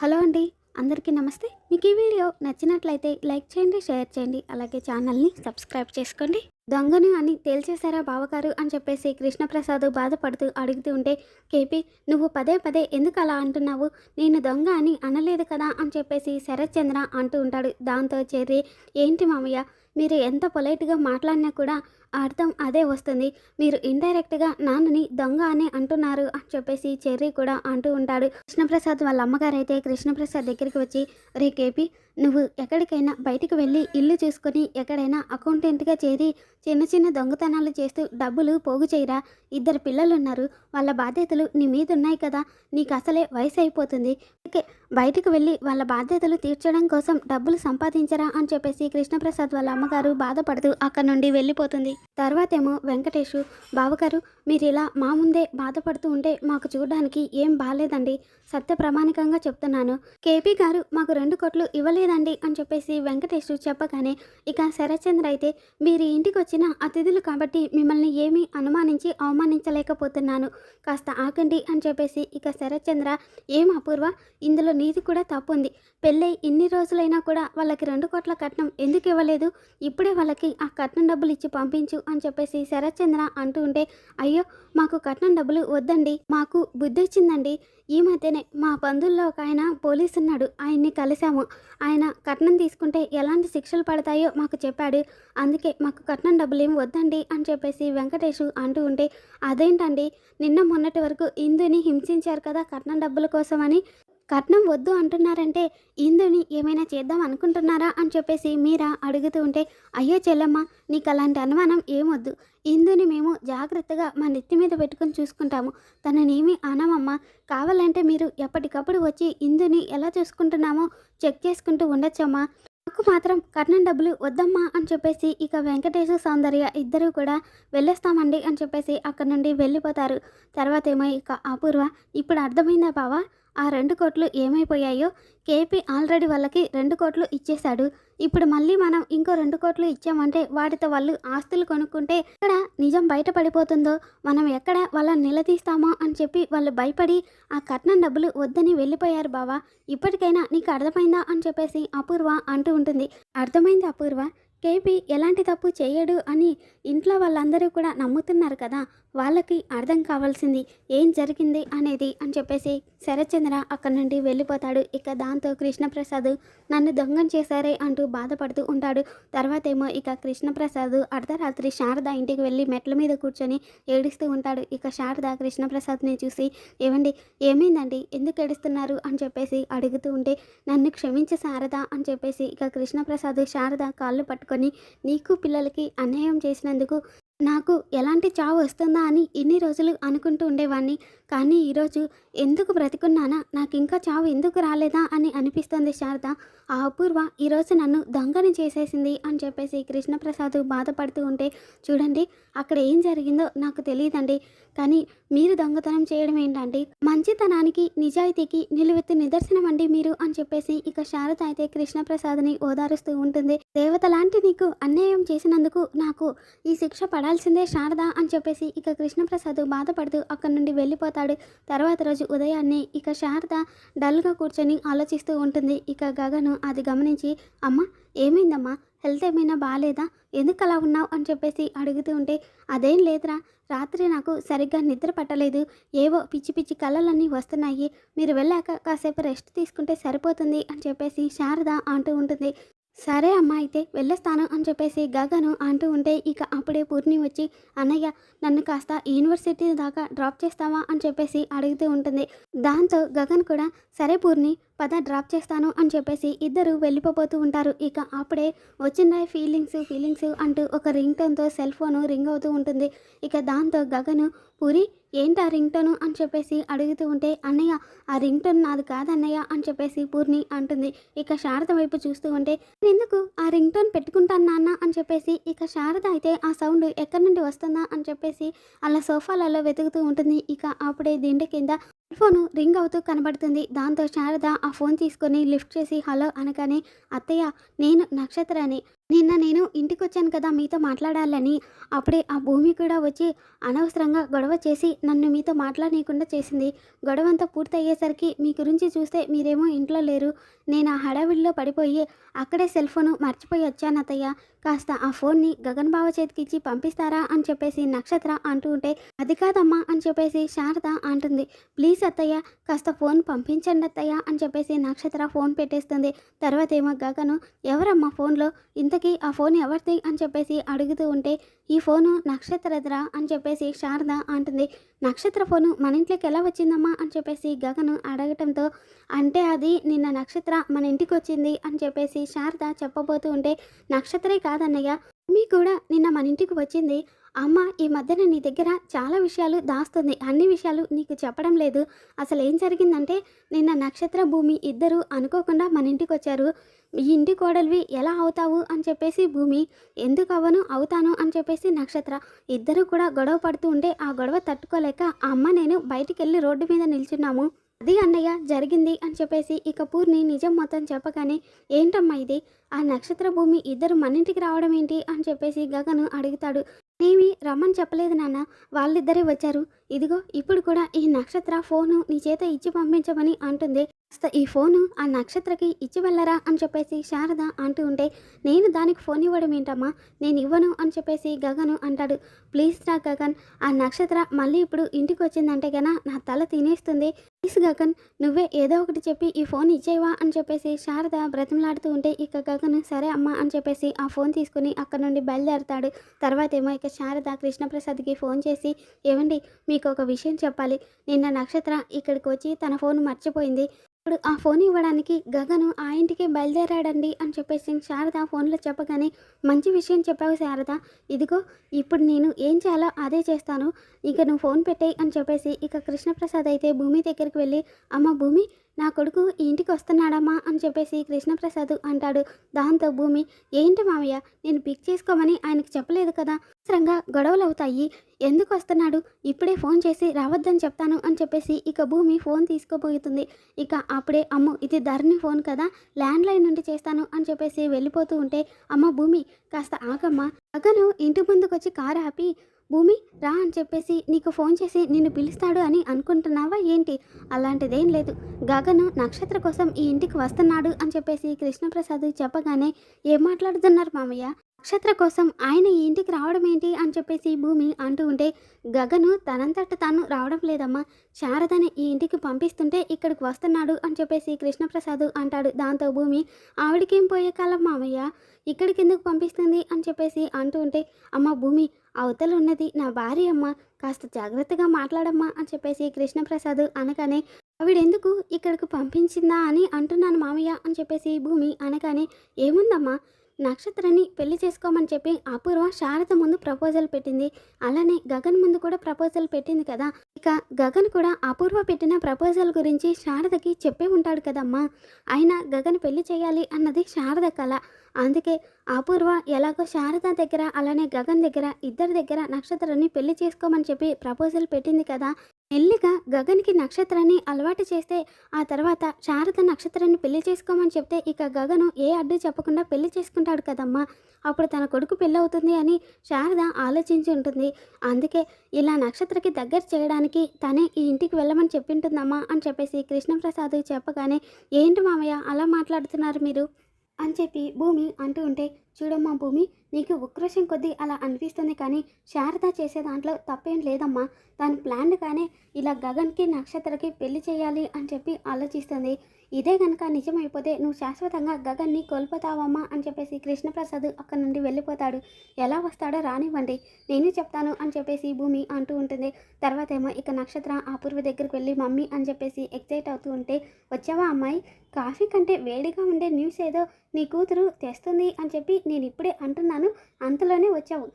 Hello అండి అందరికీ నమస్తే. మీకు ఈ వీడియో నచ్చినట్లయితే లైక్ చేయండి షేర్ చేయండి అలాగే ఛానల్ని సబ్స్క్రైబ్ చేసుకోండి. దొంగను అని తేల్చేశారా బావగారు అని చెప్పేసి కృష్ణప్రసాద్ బాధపడుతూ అడుగుతూ ఉంటే కేపీ నువ్వు పదే పదే ఎందుకు అలా అంటున్నావు? నేను దొంగ అని అనలేదు కదా? అని చెప్పేసి శరత్చంద్ర అంటూ ఉంటాడు. దాంతో చెర్రి ఏంటి మామయ్య మీరు ఎంత పొలైట్గా మాట్లాడినా కూడా అర్థం అదే వస్తుంది. మీరు ఇండైరెక్ట్గా నాన్నని దొంగ అని అంటున్నారు అని చెప్పేసి చెర్రీ కూడా అంటూ ఉంటాడు. కృష్ణప్రసాద్ వాళ్ళ అమ్మగారు అయితే కృష్ణప్రసాద్ దగ్గరికి వచ్చి రే కేపీ నువ్వు ఎక్కడికైనా బయటికి వెళ్ళి ఇల్లు చూసుకొని ఎక్కడైనా అకౌంటెంట్గా చేరి చిన్న చిన్న దొంగతనాలు చేస్తూ డబ్బులు పోగు చేయరా? ఇద్దరు పిల్లలు ఉన్నారు వాళ్ళ బాధ్యతలు నీ మీద ఉన్నాయి కదా. నీకు అసలే వయసు అయిపోతుంది అందుకే బయటకు వెళ్ళి వాళ్ళ బాధ్యతలు తీర్చడం కోసం డబ్బులు సంపాదించరా అని చెప్పేసి కృష్ణప్రసాద్ వాళ్ళ అమ్మగారు బాధపడుతూ అక్కడ నుండి వెళ్ళిపోతుంది. తర్వాతేమో వెంకటేష్ బావగారు మీరు ఇలా మా ముందే బాధపడుతూ ఉంటే మాకు చూడడానికి ఏం బాగాలేదండి సత్య ప్రమాణికంగా చెప్తున్నాను. కేపీ గారు మాకు రెండు కోట్లు ఇవ్వలేదండి అని చెప్పేసి వెంకటేష్ చెప్పగానే ఇక శరత్చంద్ర అయితే మీరు ఇంటికి వచ్చిన అతిథులు కాబట్టి మిమ్మల్ని ఏమీ అనుమానించి అవమానించలేకపోతున్నాను. కాస్త ఆకండి అని చెప్పేసి ఇక శరత్చంద్ర ఏం అపూర్వ? ఇందులో నీది కూడా తప్పు ఉంది. పెళ్ళై ఇన్ని రోజులైనా కూడా వాళ్ళకి రెండు కోట్ల కట్నం ఎందుకు ఇవ్వలేదు? ఇప్పుడే వాళ్ళకి ఆ కట్నం డబ్బులు ఇచ్చి పంపించు అని చెప్పేసి శరత్చంద్ర అంటూ ఉంటే అయ్యో మాకు కట్నం డబ్బులు వద్దండి మాకు బుద్ధి వచ్చిందండి ఈ మధ్యనే మా బంధువుల్లో ఒక ఆయన పోలీసు ఉన్నాడు ఆయన్ని కలిశాము. ఆయన కట్నం తీసుకుంటే ఎలాంటి శిక్షలు పడతాయో మాకు చెప్పాడు. అందుకే మాకు కట్నం డబ్బులు ఏం వద్దండి అని చెప్పేసి వెంకటేష్ అంటూ ఉంటే అదేంటండి? నిన్న మొన్నటి వరకు ఇందుని హింసించారు కదా కట్నం డబ్బుల కోసమని. కట్నం వద్దు అంటున్నారంటే ఇందుని ఏమైనా చేద్దాం అనుకుంటున్నారా? అని చెప్పేసి మీరా అడుగుతూ ఉంటే అయ్యో చెల్లమ్మ నీకు అలాంటి అనుమానం ఏమొద్దు ఇందుని మేము జాగ్రత్తగా మా నెత్తి మీద పెట్టుకొని చూసుకుంటాము. తననేమి అనమమ్మ. కావాలంటే మీరు ఎప్పటికప్పుడు వచ్చి ఇందుని ఎలా చూసుకుంటున్నామో చెక్ చేసుకుంటూ ఉండొచ్చమ్మా. నాకు మాత్రం కట్నం డబ్బులు వద్దమ్మా అని చెప్పేసి ఇక వెంకటేశ్వర సౌందర్య ఇద్దరూ కూడా వెళ్ళేస్తామండి అని చెప్పేసి అక్కడ నుండి వెళ్ళిపోతారు. తర్వాత ఏమో ఇక అపూర్వ ఇప్పుడు అర్థమైందా బావా? ఆ రెండు కోట్లు ఏమైపోయాయో కేపీ ఆల్రెడీ వాళ్ళకి రెండు కోట్లు ఇచ్చేశాడు. ఇప్పుడు మళ్ళీ మనం ఇంకో రెండు కోట్లు ఇచ్చామంటే వాటితో వాళ్ళు ఆస్తులు కొనుక్కుంటే ఎక్కడ నిజం బయటపడిపోతుందో? మనం ఎక్కడ వాళ్ళని నిలదీస్తామో అని చెప్పి వాళ్ళు భయపడి ఆ కట్నం డబ్బులు వద్దని వెళ్ళిపోయారు బావా. ఇప్పటికైనా నీకు అర్థమైందా అని చెప్పేసి అపూర్వ అంటూ ఉంటుంది. అర్థమైంది అపూర్వ. కేపీ ఎలాంటి తప్పు చేయడు అని ఇంట్లో వాళ్ళందరూ కూడా నమ్ముతున్నారు కదా. వాళ్ళకి అర్థం కావాల్సింది ఏం జరిగింది అనేది అని చెప్పేసి శరత్చంద్ర అక్కడి నుండి వెళ్ళిపోతాడు. ఇక దాంతో కృష్ణప్రసాద్ నన్ను దొంగం చేశారే అంటూ బాధపడుతూ ఉంటాడు. తర్వాత ఏమో ఇక కృష్ణప్రసాద్ అర్ధరాత్రి శారద ఇంటికి వెళ్ళి మెట్ల మీద కూర్చొని ఏడుస్తూ ఉంటాడు. ఇక శారద కృష్ణప్రసాద్ని చూసి ఏమండి ఏమైందండి? ఎందుకు ఏడుస్తున్నారు? అని చెప్పేసి అడుగుతూ ఉంటే నన్ను క్షమించే శారద అని చెప్పేసి ఇక కృష్ణప్రసాద్ శారద కాళ్ళు పట్టుకొని నీకు పిల్లలకి అన్యాయం చేసినందుకు నాకు ఎలాంటి చావు వస్తుందా అని ఇన్ని రోజులు అనుకుంటూ ఉండేవాడిని కానీ ఈరోజు ఎందుకు బ్రతికున్నానా? నాకు ఇంకా చావు ఎందుకు రాలేదా? అని అనిపిస్తుంది శారద. ఆ అపూర్వ ఈరోజు నన్ను దొంగని చేసేసింది అని చెప్పేసి కృష్ణప్రసాద్ బాధపడుతూ ఉంటే చూడండి అక్కడ ఏం జరిగిందో నాకు తెలియదండి. కానీ మీరు దొంగతనం చేయడం ఏంటండి? మంచితనానికి నిజాయితీకి నిలువెత్తు నిదర్శనం అండి మీరు అని చెప్పేసి ఇక శారద అయితే కృష్ణప్రసాద్ని ఓదారుస్తూ ఉంటుంది. దేవత లాంటి నీకు అన్యాయం చేసినందుకు నాకు ఈ శిక్ష పడాల్సిందే శారద అని చెప్పేసి ఇక కృష్ణప్రసాద్ బాధపడుతూ అక్కడి నుండి వెళ్ళిపోతాడు తర్వాత రోజు ఉదయాన్నే ఇక శారద డల్గా కూర్చొని ఆలోచిస్తూ ఉంటుంది. ఇక గగను అది గమనించి అమ్మ ఏమైందమ్మా? హెల్త్ ఏమైనా బాగాలేదా ఎందుకు అలా ఉన్నావు? అని చెప్పేసి అడుగుతూ ఉంటే అదేం లేదురా. రాత్రి నాకు సరిగ్గా నిద్ర పట్టలేదు. ఏవో పిచ్చి పిచ్చి కళలన్నీ వస్తున్నాయి. మీరు వెళ్ళాక కాసేపు రెస్ట్ తీసుకుంటే సరిపోతుంది అని చెప్పేసి శారద అంటూ ఉంటుంది. సరే అమ్మ అయితే వెళ్ళొస్తాను అని చెప్పేసి గగను అంటూ ఉంటే ఇక అప్పుడే పూర్ణి వచ్చి అన్నయ్య నన్ను కాస్త యూనివర్సిటీ దాకా డ్రాప్ చేస్తావా? అని చెప్పేసి అడుగుతూ ఉంటుంది. దాంతో గగన్ కూడా సరే పూర్ణి పద డ్రాప్ చేస్తాను అని చెప్పేసి ఇద్దరు వెళ్ళిపోతూ ఉంటారు. ఇక అప్పుడే వచ్చిన ఫీలింగ్స్ ఫీలింగ్స్ అంటూ ఒక రింగ్ టోన్తో సెల్ ఫోన్ రింగ్ అవుతూ ఉంటుంది. ఇక దాంతో గగను పూరి ఏంటి ఆ రింగ్ టోను అని చెప్పేసి అడుగుతూ ఉంటే అన్నయ్య ఆ రింగ్ టోన్ నాది కాదన్నయ్య అని చెప్పేసి పూర్ణి అంటుంది. ఇక శారద వైపు చూస్తూ ఉంటే ఎందుకు ఆ రింగ్ టోన్ పెట్టుకుంటాను నాన్న అని చెప్పేసి ఇక శారద అయితే ఆ సౌండ్ ఎక్కడి నుండి వస్తుందా అని చెప్పేసి అలా సోఫాలలో వెతుకుతూ ఉంటుంది. ఇక అప్పుడే దిండు కింద ఫోన్ రింగ్ అవుతూ కనబడుతుంది. దాంతో శారద ఆ ఫోన్ తీసుకొని లిఫ్ట్ చేసి హలో అనగానే అత్తయ్య నేను నక్షత్రాన్ని నిన్న నేను ఇంటికి వచ్చాను కదా మీతో మాట్లాడాలని. అప్పుడే ఆ భూమి కూడా వచ్చి అనవసరంగా గొడవ చేసి నన్ను మీతో మాట్లాడనీయకుండా చేసింది. గొడవ అంతా పూర్తయ్యేసరికి మీ గురించి చూస్తే మీరేమో ఇంట్లో లేరు. నేను ఆ హడావిడిలో పడిపోయి అక్కడే సెల్ ఫోను మర్చిపోయి వచ్చాను అత్తయ్య. కాస్త ఆ ఫోన్ని గగన్ బావ చేతికి ఇచ్చి పంపిస్తారా అని చెప్పేసి నక్షత్ర అంటూ ఉంటే అది కాదమ్మా అని చెప్పేసి శారద అంటుంది. ప్లీజ్ అత్తయ్య కాస్త ఫోన్ పంపించండి అత్తయ్య అని చెప్పేసి నక్షత్ర ఫోన్ పెట్టేస్తుంది. తర్వాత ఏమో గగను ఎవరమ్మా ఫోన్లో? ఇంతకీ ఆ ఫోన్ ఎవరిది అని చెప్పేసి అడుగుతూ ఉంటే ఈ ఫోను నక్షత్రదిరా అని చెప్పేసి శారద అంటుంది. నక్షత్ర ఫోను మన ఇంట్లోకి ఎలా వచ్చిందమ్మా అని చెప్పేసి గగను అడగటంతో అంటే అది నిన్న నక్షత్ర మన ఇంటికి వచ్చింది అని చెప్పేసి శారద చెప్పబోతూ ఉంటే నక్షత్రే కాదన్నయ్య. మీ కూడా నిన్న మన ఇంటికి వచ్చింది. అమ్మ ఈ మధ్యన నీ దగ్గర చాలా విషయాలు దాస్తుంది. అన్ని విషయాలు నీకు చెప్పడం లేదు. అసలు ఏం జరిగిందంటే నిన్న నక్షత్ర భూమి ఇద్దరు అనుకోకుండా మన ఇంటికి వచ్చారు. ఈ ఇంటి కోడలివి ఎలా అవుతావు అని చెప్పేసి భూమి ఎందుకు అవ్వను? అవుతాను అని చెప్పేసి నక్షత్ర ఇద్దరు కూడా గొడవ పడుతూ ఉంటే ఆ గొడవ తట్టుకోలేక ఆ అమ్మ నేను బయటికి వెళ్ళి రోడ్డు మీద నిల్చున్నాము. అది అన్నయ్య జరిగింది అని చెప్పేసి ఇక పూర్ణి నిజం మొత్తం చెప్పగానే ఏంటమ్మా ఇది? ఆ నక్షత్ర భూమి ఇద్దరు మన ఇంటికి రావడం ఏంటి? అని చెప్పేసి గగను అడుగుతాడు. నేమి రమ్మని చెప్పలేదు నాన్న. వాళ్ళిద్దరే వచ్చారు. ఇదిగో ఇప్పుడు కూడా ఈ నక్షత్ర ఫోను నీ చేత ఇచ్చి పంపించమని అంటుంది. కాస్త ఈ ఫోను ఆ నక్షత్రకి ఇచ్చి వెళ్ళరా? అని చెప్పేసి శారద అంటూ ఉంటే నేను దానికి ఫోన్ ఇవ్వడం ఏంటమ్మా? నేను ఇవ్వను. అని చెప్పేసి గగను అంటాడు. ప్లీజ్ రా గగన్. ఆ నక్షత్ర మళ్ళీ ఇప్పుడు ఇంటికి వచ్చిందంటే గనా నా తల తినేస్తుంది. ప్లీజ్ గగన్ నువ్వే ఏదో ఒకటి చెప్పి ఈ ఫోన్ ఇచ్చేవా అని చెప్పేసి శారద బ్రతిమలాడుతూ ఉంటే ఇక గగన్ సరే అమ్మా అని చెప్పేసి ఆ ఫోన్ తీసుకుని అక్కడ నుండి బయలుదేరతాడు. తర్వాత ఏమో ఇక శారద కృష్ణప్రసాద్కి ఫోన్ చేసి ఏమండి మీకు ఒక విషయం చెప్పాలి. నిన్న నక్షత్ర ఇక్కడికి వచ్చి తన ఫోన్ మర్చిపోయింది. ఇప్పుడు ఆ ఫోన్ ఇవ్వడానికి గగను ఆ ఇంటికి బయలుదేరాడండి అని చెప్పేసి శారద ఫోన్లో చెప్పగానే మంచి విషయం చెప్పావు శారద. ఇదిగో ఇప్పుడు నేను ఏం చేయాలో అదే చేస్తాను. ఇక నువ్వు ఫోన్ పెట్టేయి అని చెప్పేసి ఇక కృష్ణప్రసాద్ అయితే భూమి దగ్గర దగ్గరికి వెళ్ళి అమ్మ భూమి నా కొడుకు ఈ ఇంటికి వస్తున్నాడమ్మా అని చెప్పేసి కృష్ణప్రసాద్ అంటాడు. దాంతో భూమి ఏంటి మామయ్య నేను పిక్ చేసుకోమని ఆయనకు చెప్పలేదు కదా. అవసరంగా గొడవలు అవుతాయి. ఎందుకు వస్తున్నాడు? ఇప్పుడే ఫోన్ చేసి రావద్దని చెప్తాను అని చెప్పేసి ఇక భూమి ఫోన్ తీసుకోబోతుంది ఇక అప్పుడే అమ్మ ఇది ధరణి ఫోన్ కదా ల్యాండ్ లైన్ నుండి చేస్తాను అని చెప్పేసి వెళ్ళిపోతూ ఉంటే అమ్మ భూమి కాస్త ఆగమ్మ. అగను ఇంటి ముందుకు వచ్చి కారు ఆపి భూమి రా అని చెప్పేసి నీకు ఫోన్ చేసి నిన్ను పిలుస్తాడు అని అనుకుంటున్నావా ఏంటి? అలాంటిదేం లేదు. గగను నక్షత్ర కోసం ఈ ఇంటికి వస్తున్నాడు అని చెప్పేసి కృష్ణప్రసాద్ చెప్పగానే ఏం మాట్లాడుతున్నారు మామయ్య? నక్షత్ర కోసం ఆయన ఈ ఇంటికి రావడం ఏంటి అని చెప్పేసి భూమి అంటూ ఉంటే గగను తనంతట తాను రావడం లేదమ్మా. శారదని ఈ ఇంటికి పంపిస్తుంటే ఇక్కడికి వస్తున్నాడు అని చెప్పేసి కృష్ణప్రసాద్ అంటాడు. దాంతో భూమి ఆవిడకేం పోయే కాలం మామయ్య? ఇక్కడికి ఎందుకు పంపిస్తుంది? అని చెప్పేసి అంటూ ఉంటే అమ్మ భూమి అవతల ఉన్నది నా భార్య అమ్మ కాస్త జాగ్రత్తగా మాట్లాడమ్మా అని చెప్పేసి కృష్ణప్రసాద్ అనగానే ఆవిడెందుకు ఇక్కడికి పంపించిందా అని అంటున్నాను మామయ్య అని చెప్పేసి భూమి అనగానే ఏముందమ్మా? నక్షత్రాన్ని పెళ్ళి చేసుకోమని చెప్పి అపూర్వ శారద ముందు ప్రపోజల్ పెట్టింది. అలానే గగన్ ముందు కూడా ప్రపోజల్ పెట్టింది కదా. ఇక గగన్ కూడా అపూర్వ పెట్టిన ప్రపోజల్ గురించి శారదకి చెప్పే ఉంటాడు కదమ్మా. అయినా గగన్ పెళ్ళి చేయాలి అన్నది శారద కళ అందుకే అపూర్వ ఎలాగో శారద దగ్గర అలానే గగన్ దగ్గర ఇద్దరి దగ్గర నక్షత్రాన్ని పెళ్ళి చేసుకోమని చెప్పి ప్రపోజల్ పెట్టింది కదా. మెల్లిగా గగన్కి నక్షత్రాన్ని అలవాటు చేస్తే ఆ తర్వాత శారద నక్షత్రాన్ని పెళ్ళి చేసుకోమని చెప్తే ఇక గగను ఏ అడ్డు చెప్పకుండా పెళ్ళి చేసుకుంటాడు కదమ్మా. అప్పుడు తన కొడుకు పెళ్ళవుతుంది అని శారద ఆలోచించి ఉంటుంది. అందుకే ఇలా నక్షత్రకి దగ్గర చేయడానికి తనే ఈ ఇంటికి వెళ్ళమని చెప్పింటుందమ్మా అని చెప్పేసి కృష్ణప్రసాద్ చెప్పగానే ఏంటి మామయ్య అలా మాట్లాడుతున్నారు మీరు? అని చెప్పి భూమి అంటూ ఉంటే చూడమ్మా భూమి నీకు ఉక్రోషం కొద్దీ అలా అనిపిస్తుంది కానీ శారద చేసే దాంట్లో తప్పేం లేదమ్మా. తను ప్లాన్గానే ఇలా గగన్కి నక్షత్రకి పెళ్ళి చేయాలి అని చెప్పి ఆలోచిస్తుంది. ఇదే కనుక నిజమైపోతే నువ్వు శాశ్వతంగా గగన్ని కోల్పోతావమ్మా అని చెప్పేసి కృష్ణప్రసాద్ అక్కడి నుండి వెళ్ళిపోతాడు. ఎలా వస్తాడో రానివ్వండి. నేనే చెప్తాను అని చెప్పేసి భూమి అంటూ ఉంటుంది. తర్వాత ఏమో ఇక నక్షత్ర అపూర్వ దగ్గరికి వెళ్ళి మమ్మీ అని చెప్పేసి ఎక్సైట్ అవుతూ ఉంటే వచ్చావా అమ్మాయి? కాఫీ కంటే వేడిగా ఉండే న్యూస్ ఏదో నీ కూతురు తెస్తుంది అని చెప్పి నేను ఇప్పుడే అంటున్నాను. అంతలోనే వచ్చావు.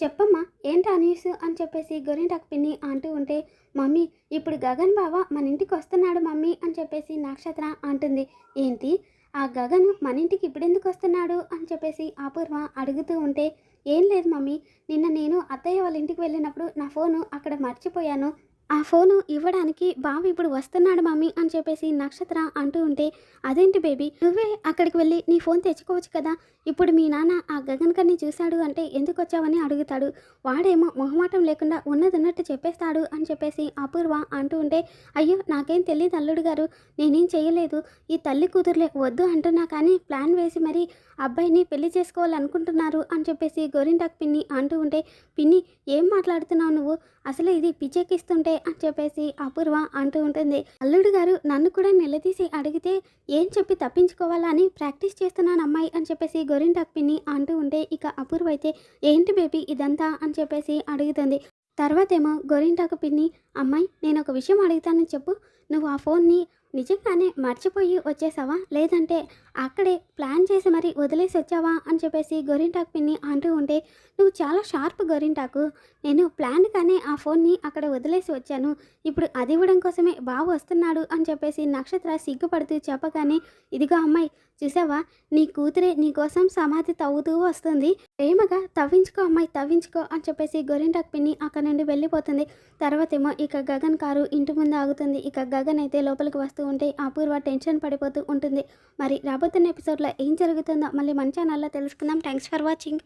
చెప్పమ్మా ఏంటా న్యూస్ అని చెప్పేసి గొరింటాకు పిన్ని అంటూ ఉంటే మమ్మీ ఇప్పుడు గగన్ బావ మన ఇంటికి వస్తున్నాడు మమ్మీ అని చెప్పేసి నక్షత్ర అంటుంది. ఏంటి? ఆ గగన్ మన ఇంటికి ఇప్పుడెందుకు వస్తున్నాడు? అని చెప్పేసి అపూర్వ అడుగుతూ ఉంటే ఏం లేదు మమ్మీ నిన్న నేను అత్తయ్య వాళ్ళ ఇంటికి వెళ్ళినప్పుడు నా ఫోను అక్కడ మర్చిపోయాను. ఆ ఫోను ఇవ్వడానికి బావ ఇప్పుడు వస్తున్నాడు మమ్మీ అని చెప్పేసి నక్షత్ర అంటూ ఉంటే అదేంటి బేబీ? నువ్వే అక్కడికి వెళ్ళి నీ ఫోన్ తెచ్చుకోవచ్చు కదా? ఇప్పుడు మీ నాన్న ఆ గగన్ కన్ని చూశాడు అంటే ఎందుకు వచ్చావని అడుగుతాడు. వాడేమో మొహమాటం లేకుండా ఉన్నది ఉన్నట్టు చెప్పేస్తాడు అని చెప్పేసి అపూర్వ అంటూ ఉంటే అయ్యో నాకేం తెలియదు అల్లుడు గారు. నేనేం చేయలేదు. ఈ తల్లి కూతురులే వద్దు అంటున్నా కానీ ప్లాన్ వేసి మరి అబ్బాయిని పెళ్ళి చేసుకోవాలనుకుంటున్నారు అని చెప్పేసి గోరింటాక్ పిన్ని అంటూ ఉంటే పిన్ని ఏం మాట్లాడుతున్నావు నువ్వు? అసలు ఇది పిచ్చెక్కిస్తుంటే అని చెప్పేసి అపూర్వ అంటూ ఉంటుంది. అల్లుడు గారు నన్ను కూడా నిలదీసి అడిగితే ఏం చెప్పి తప్పించుకోవాలా అని ప్రాక్టీస్ చేస్తున్నాను అమ్మాయి అని చెప్పేసి గోరింటాక్ పిన్ని అంటూ ఉంటే ఇక అపూర్వ అయితే ఏంటి బేబీ ఇదంతా అని చెప్పేసి అడుగుతుంది. తర్వాతేమో గొరింటాకు పిన్ని అమ్మాయి నేను ఒక విషయం అడుగుతానని చెప్పు. నువ్వు ఆ ఫోన్ని నిజంగానే మర్చిపోయి వచ్చేసావా? లేదంటే అక్కడే ప్లాన్ చేసి మరి వదిలేసి వచ్చావా? అని చెప్పేసి గోరింటాకు పిన్ని అంటూ ఉంటే నువ్వు చాలా షార్ప్ గొరింటాకు. నేను ప్లాన్గానే ఆ ఫోన్ని అక్కడ వదిలేసి వచ్చాను. ఇప్పుడు అది ఇవ్వడం కోసమే బావ వస్తున్నాడు అని చెప్పేసి నక్షత్ర సిగ్గుపడుతూ చెప్పగానే ఇదిగో అమ్మాయి చూసావా? నీ కూతురే నీకోసం సమాధి తవ్వుతూ వస్తుంది. ప్రేమగా తవ్వించుకో అమ్మాయి తవ్వించుకో అని చెప్పేసి గోరింటాకు పిన్ని అక్కడ నుండి వెళ్ళిపోతుంది. తర్వాత ఏమో ఇక గగన్ కారు ఇంటి ముందు ఆగుతుంది. ఇక గగన్ అయితే లోపలికి వస్తూ ఉంటే అపూర్వ టెన్షన్ పడిపోతూ ఉంటుంది. మరి రాబోతున్న ఎపిసోడ్లో ఏం జరుగుతుందో మళ్ళీ మన ఛానల్లో తెలుసుకుందాం. Thanks for watching.